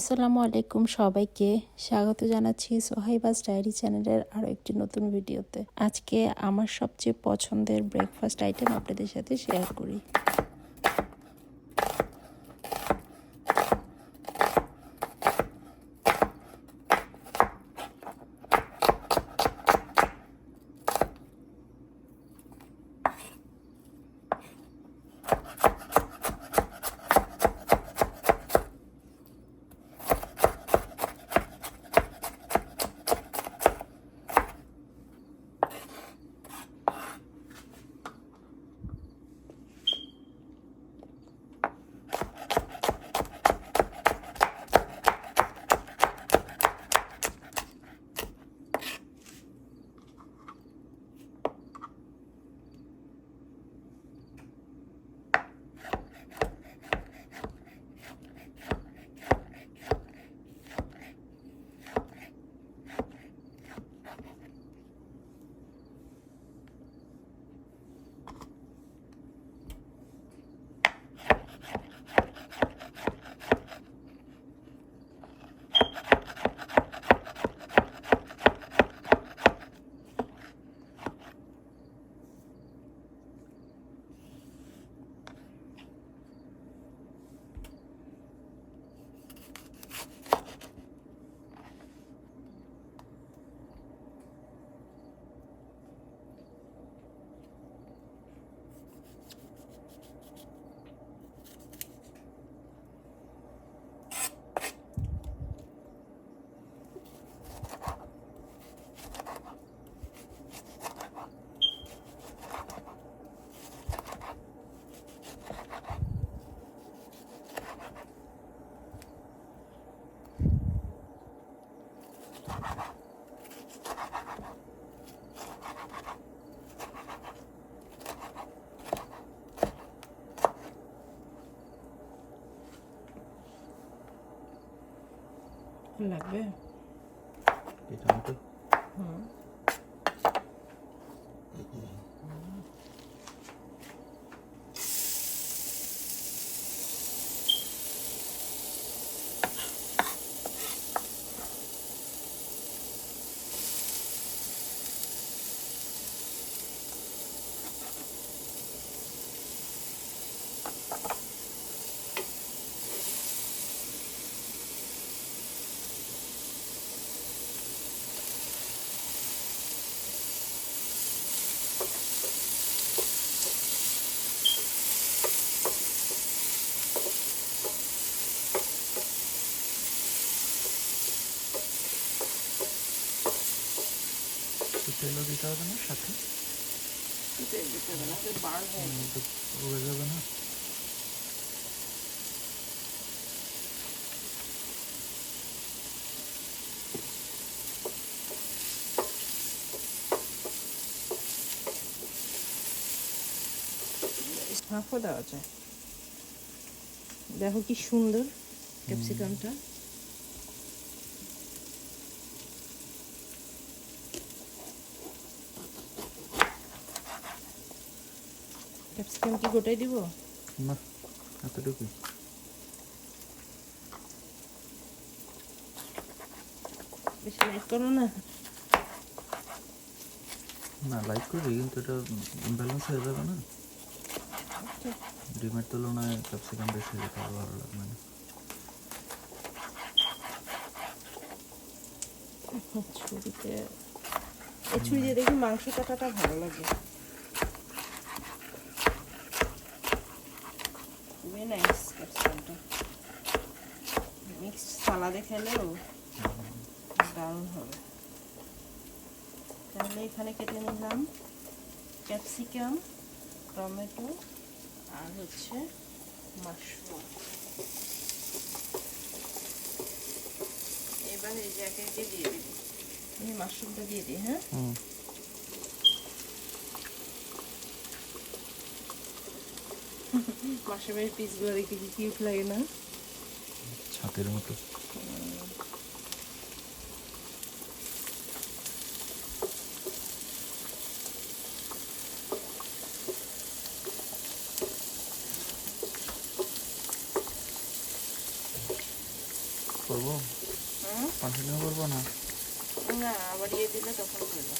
আসসালামু আলাইকুম সবাইকে। স্বাগত জানাচ্ছি সোহাইবাস ডায়েরি চ্যানেলের আরও একটি নতুন ভিডিওতে। আজকে আমার সবচেয়ে পছন্দের ব্রেকফাস্ট আইটেম আপনাদের সাথে শেয়ার করি। লাগবে এই টমেটো একটু তেলও দিতে হবে না সাথে? উড়ে যাবে না? হাফও দেওয়া যায়। দেখো কি সুন্দর ক্যাপসিকামটা। ক্যাপসিকাম কি গোটাই দিব? না এতটুকুই। বেশি লাইক করো না। না লাইক করি কিন্তু এটা ব্যালেন্স হয়ে যাবে না। ডিমের তুলনায় ক্যাপসিকাম বেশি হলে তার ভালো লাগবে না। ছুরিতে এই ছুরি দিয়ে দেখি মাংস কাটাটা ভালো লাগে। নাইস ক্যাপসিকামটা মিক্সড সালাদে খেলেও দারুণ হবে। তাহলে এখানে কেটে নিলাম। ক্যাপসিকাম টমেটো, আর হচ্ছে মাশরুম এবার এই যে দিয়ে দিবি। এই মাশরুমটা দিয়ে দিই হ্যাঁ? মাশরুমের পিসগুলো দেখতে কি কিউট লাগে না? ছাতের মতো। করব? কন্টিনিউ করব না? না আবার ইয়ে দিলে তখন করব।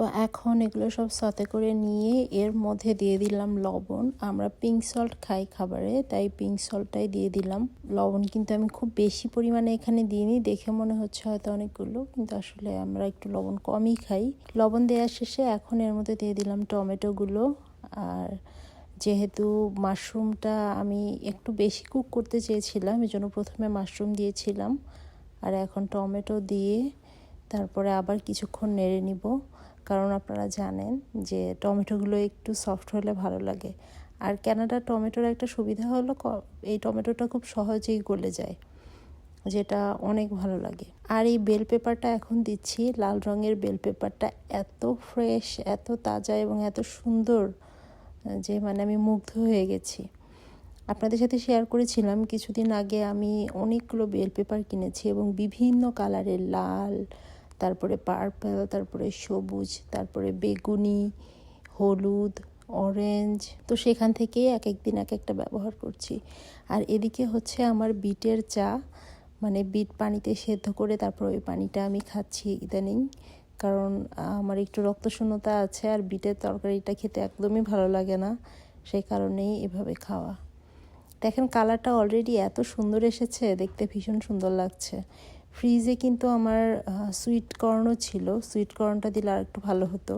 তো এখন এগুলো সব সাথে করে নিয়ে এর মধ্যে দিয়ে দিলাম লবণ। আমরা পিঙ্ক সল্ট খাই খাবারে, তাই পিঙ্ক সল্টটাই দিয়ে দিলাম। লবণ কিন্তু আমি খুব বেশি পরিমাণে এখানে দিইনি, দেখে মনে হচ্ছে হয়তো অনেকগুলো, কিন্তু আসলে আমরা একটু লবণ কমই খাই। লবণ দেওয়ার শেষে এখন এর মধ্যে দিয়ে দিলাম টমেটোগুলো আর যেহেতু মাশরুমটা আমি একটু বেশি কুক করতে চেয়েছিলাম এই জন্য প্রথমে মাশরুম দিয়েছিলাম। আর এখন টমেটো দিয়ে তারপরে আবার কিছুক্ষণ নেড়ে নিব। কারণ আপনারা জানেন যে টমেটোগুলো একটু সফট হলে ভালো লাগে। আর ক্যানাডার টমেটোর একটা সুবিধা হলো এই টমেটোটা খুব সহজেই গলে যায়, যেটা অনেক ভালো লাগে। আর এই বেল পেপারটা এখন দিচ্ছি, লাল রঙের বেল পেপারটা এত ফ্রেশ এত তাজা এবং এত সুন্দর, যে মানে আমি মুগ্ধ হয়ে গেছি। আপনাদের সাথে শেয়ার করেছিলাম, কিছুদিন আগে আমি অনেকগুলো বেল পেপার কিনেছি এবং বিভিন্ন কালারের লাল তারপরে পার্পল তারপরে সবুজ, তারপরে বেগুনি, হলুদ অরেঞ্জ তো সেখান থেকেই এক এক দিন এক একটা ব্যবহার করছি। আর এদিকে হচ্ছে আমার বিটের চা মানে বিট পানিতে সেদ্ধ করে তারপর ওই পানিটা আমি খাচ্ছি ইদানিং। কারণ আমার একটু রক্তশূন্যতা আছে আর বিটের তরকারিটা খেতে একদমই ভালো লাগে না, সেই কারণেই এভাবে খাওয়া। দেখেন কালারটা অলরেডি এত সুন্দর এসেছে, দেখতে ভীষণ সুন্দর লাগছে। ফ্রিজে কিন্তু আমার সুইট কর্নও ছিল। সুইট কর্নটা দিলে আর একটু ভালো হতো।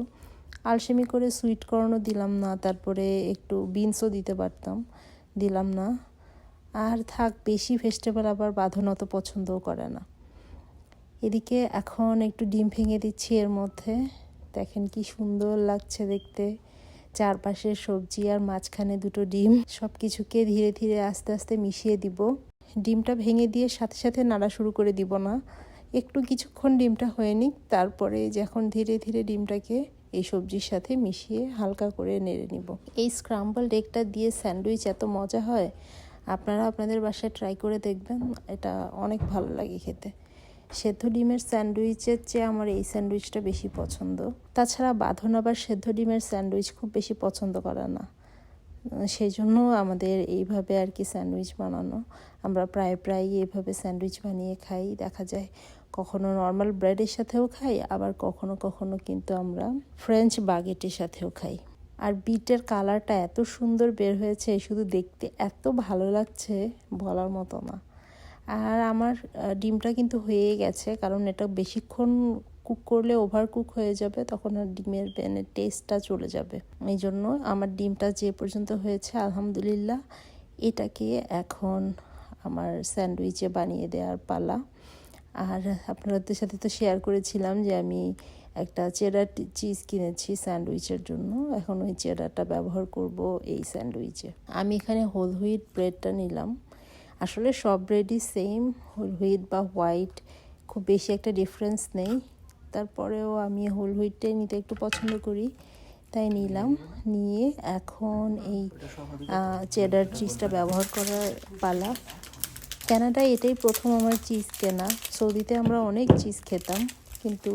আলসেমি করে সুইট কর্নও দিলাম না, তারপরে একটু বিনসও দিতে পারতাম। দিলাম না। আর থাক, বেশি ভেজিটেবল আবার বাঁধন অত পছন্দও করে না। এদিকে এখন একটু ডিম ভেঙে দিচ্ছি এর মধ্যে। দেখেন কি সুন্দর লাগছে দেখতে। চারপাশে সবজি আর মাঝখানে দুটো ডিম। সব কিছুকে ধীরে ধীরে আস্তে আস্তে মিশিয়ে দিব। ডিমটা ভেঙে দিয়ে সাথে সাথে নাড়া শুরু করে দিব না। একটু কিছুক্ষণ ডিমটা হয়ে নিক, তারপরে যখন ধীরে ধীরে ডিমটাকে এই সবজির সাথে মিশিয়ে হালকা করে নেড়ে নিব। এই স্ক্রাম্বল এগটা দিয়ে স্যান্ডউইচ এত মজা হয়, আপনারা আপনাদের বাসায় ট্রাই করে দেখবেন, এটা অনেক ভালো লাগে খেতে। সেদ্ধ ডিমের স্যান্ডউইচের চেয়ে আমার এই স্যান্ডউইচটা বেশি পছন্দ। তাছাড়া বাঁধন আবার সেদ্ধ ডিমের স্যান্ডউইচ খুব বেশি পছন্দ করে না। সেই জন্য আমাদের এইভাবে আর কি স্যান্ডউইচ বানানো। আমরা প্রায় প্রায় এইভাবে স্যান্ডউইচ বানিয়ে খাই। দেখা যায় কখনো নর্মাল ব্রেডের সাথেও খাই, আবার কখনো কখনো কিন্তু আমরা ফ্রেঞ্চ বাগেটের সাথেও খাই। আর বিটের কালারটা এত সুন্দর বের হয়েছে, শুধু দেখতে এত ভালো লাগছে বলার মতো না। আর আমার ডিমটা কিন্তু হয়ে গেছে, কারণ এটা বেশিক্ষণ কুক করলে ওভার কুক হয়ে যাবে, তখন আর ডিমের টেস্টটা চলে যাবে। এই জন্য আমার ডিমটা যে পর্যন্ত হয়েছে, আলহামদুলিল্লাহ, এটাকে এখন আমার স্যান্ডউইচে বানিয়ে দেওয়ার পালা। আর আপনাদের সাথে তো শেয়ার করেছিলাম যে আমি একটা চেডার চিজ কিনেছি স্যান্ডউইচের জন্য। এখন ওই চেডারটা ব্যবহার করব এই স্যান্ডউইচে। আমি এখানে হোল হুইট ব্রেডটা নিলাম। আসলে সব ব্রেডই সেম হোল হুইট বা হোয়াইট খুব বেশি একটা ডিফারেন্স নেই। তারপরেও আমি হোল হুইটটাই নিতে একটু পছন্দ করি, তাই নিলাম। নিয়ে এখন এই চেডার চিজটা ব্যবহার করার পালা। কানাডায় এটাই প্রথম আমার চিজ কেনা। সৌদিতে আমরা অনেক চিজ খেতাম, কিন্তু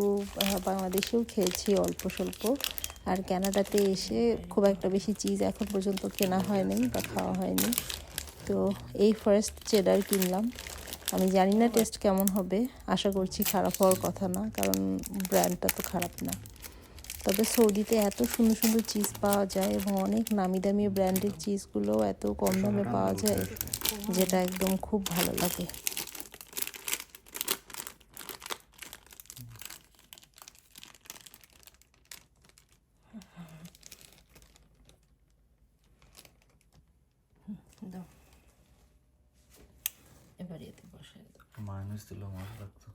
বাংলাদেশেও খেয়েছি অল্প স্বল্প। আর কানাডাতে এসে খুব একটা বেশি চিজ এখন পর্যন্ত কেনা হয়নি বা খাওয়া হয়নি। তো এই ফার্স্ট চেডার কিনলাম। আমি জানি না টেস্ট কেমন হবে। আশা করছি খারাপ হওয়ার কথা না কারণ ব্র্যান্ডটা তো খারাপ না। তবে সৌদিতে এত সুন্দর সুন্দর চিজ পাওয়া যায় এবং অনেক নামি দামি ব্র্যান্ডের চিজগুলো এত কম দামে পাওয়া যায় যেটা একদম খুব ভালো লাগে। এবার দাও মাইনাস দিলেও মজা লাগতো।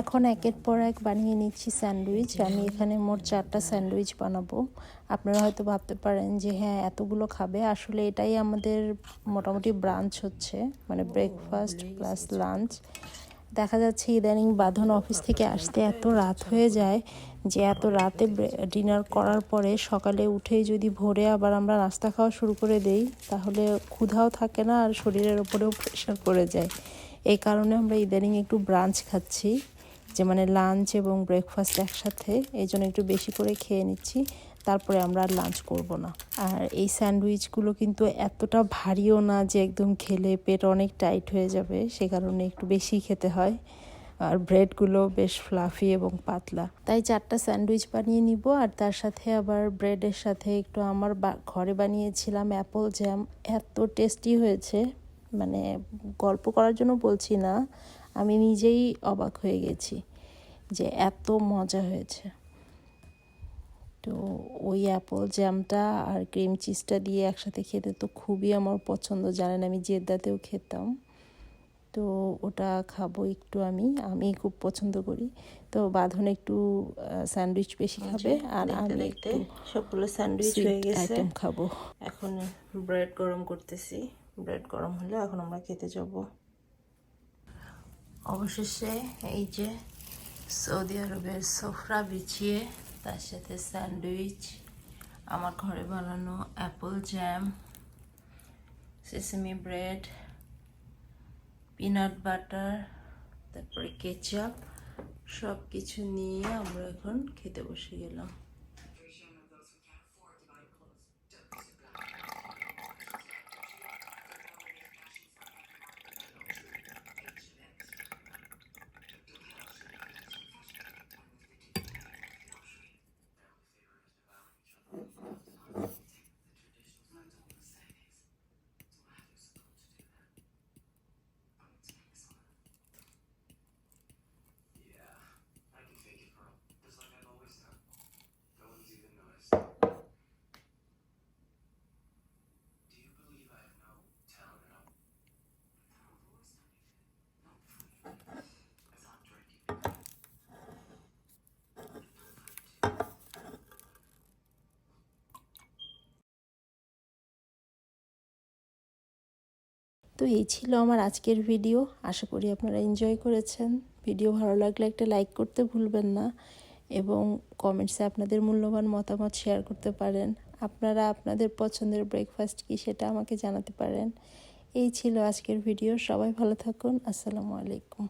এখন একের পর এক বানিয়ে নিচ্ছি স্যান্ডউইচ। আমি এখানে মোট চারটা স্যান্ডউইচ বানাবো। আপনারা হয়তো ভাবতে পারেন যে হ্যাঁ এতগুলো খাবে। আসলে এটাই আমাদের মোটামুটি ব্রাঞ্চ হচ্ছে মানে ব্রেকফাস্ট প্লাস লাঞ্চ দেখা যাচ্ছে ইদানিং বাঁধন অফিস থেকে আসতে এত রাত হয়ে যায় যে এত রাতে ডিনার করার পরে সকালে উঠেই যদি ভোরে আবার আমরা নাস্তা খাওয়া শুরু করে দেই, তাহলে ক্ষুধাও থাকে না আর শরীরের ওপরেও প্রেশার পড়ে যায়। এই কারণে আমরা ইদানিং একটু ব্রাঞ্চ খাচ্ছি, যে মানে লাঞ্চ এবং ব্রেকফাস্ট একসাথে, এই জন্য একটু বেশি করে খেয়ে নিচ্ছি। তারপরে আমরা লাঞ্চ করব না। আর এই স্যান্ডউইচগুলো কিন্তু এতটা ভারীও না যে একদম খেলে পেট অনেক টাইট হয়ে যাবে, সে কারণে একটু বেশি খেতে হয়। আর ব্রেডগুলো বেশ ফ্লাফি এবং পাতলা। তাই চারটা স্যান্ডউইচ বানিয়ে নিব, আর তার সাথে আবার ব্রেডের সাথে একটু আমার ঘরে বানিয়েছিলাম অ্যাপল জ্যাম এত টেস্টি হয়েছে মানে গল্প করার জন্য বলছি না, আমি নিজেই অবাক হয়ে গেছি যে এত মজা হয়েছে। তো ওই অ্যাপল জ্যামটা আর ক্রিম চিজটা দিয়ে একসাথে খেতে তো খুবই আমার পছন্দ। জানেন আমি জেদ্দাতেও খেতাম। তো ওটা খাব একটু আমি আমি খুব পছন্দ করি। তো বাঁধন একটু স্যান্ডউইচ বেশি খাবে আর আমি একটু সবগুলো স্যান্ডউইচ হয়ে গেছে। আইটেম খাব। এখন ব্রেড গরম করতেছি। ব্রেড গরম হলে এখন আমরা খেতে যাব। অবশেষে এই যে সৌদি আরবের সোফরা বিছিয়ে তার সাথে স্যান্ডউইচ, আমার ঘরে বানানো apple jam, sesame bread, peanut butter, তারপরে কেচাপ সব কিছু নিয়ে আমরা এখন খেতে বসে গেলাম। তো এই ছিল আমার আজকের ভিডিও আশা করি আপনারা এনজয় করেছেন। ভিডিও ভালো লাগলে একটা লাইক করতে ভুলবেন না এবং কমেন্টসে আপনাদের মূল্যবান মতামত শেয়ার করতে পারেন। আপনারা আপনাদের পছন্দের ব্রেকফাস্ট কি সেটা আমাকে জানাতে পারেন। এই ছিল আজকের ভিডিও সবাই ভালো থাকুন। আসসালামু আলাইকুম।